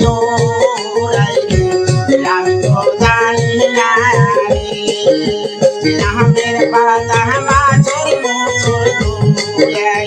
জোড়াই রে আমি তো জানি না রে আমের পাতা মাছের মুসুর ফুলাই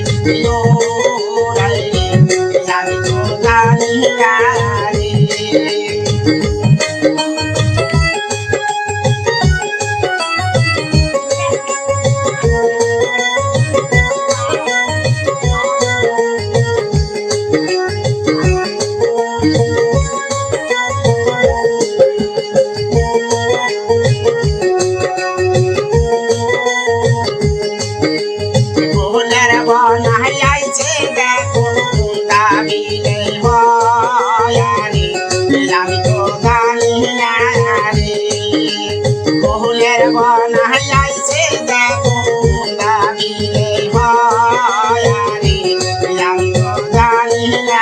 ফুলের বনাই আইছে দেখো দাবিলে হয়ারি আমি জানি না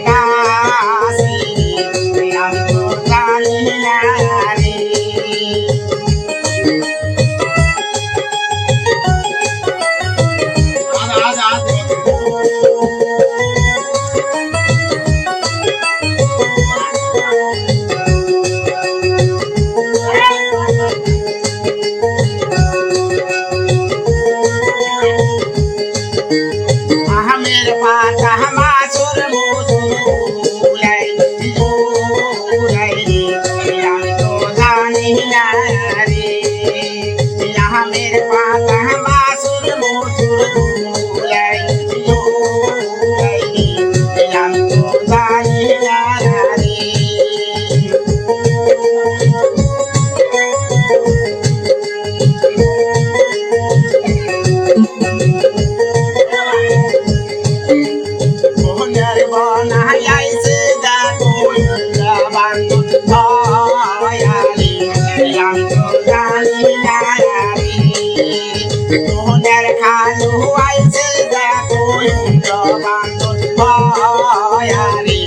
বান্ধু ভয়ারি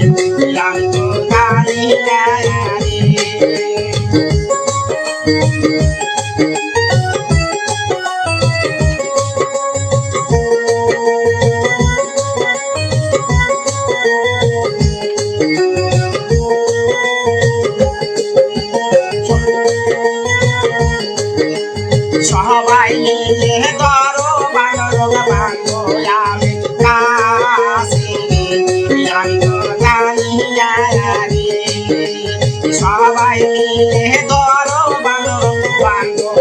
সবাই মিলে ধরো বানর বান্ধব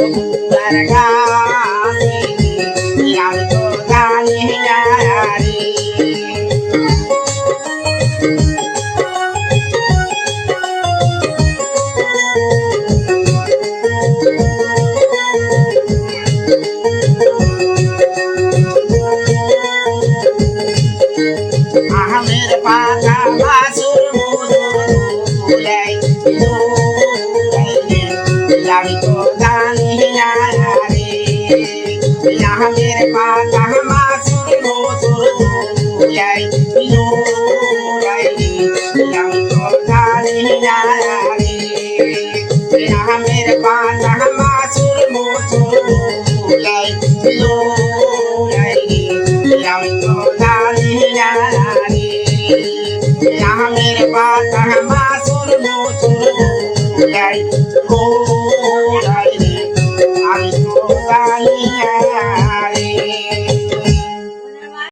তার কাছে আমি তো জানি না আহমের পাতা বাসুর আহমের পাতা মুসুর ফুলাই ফুলাই রে আমি তো জানি না রে আহমের পাতা মুসুর ফুলাই ফুলাই রে আমি তো জানি না রে আহমের পাতা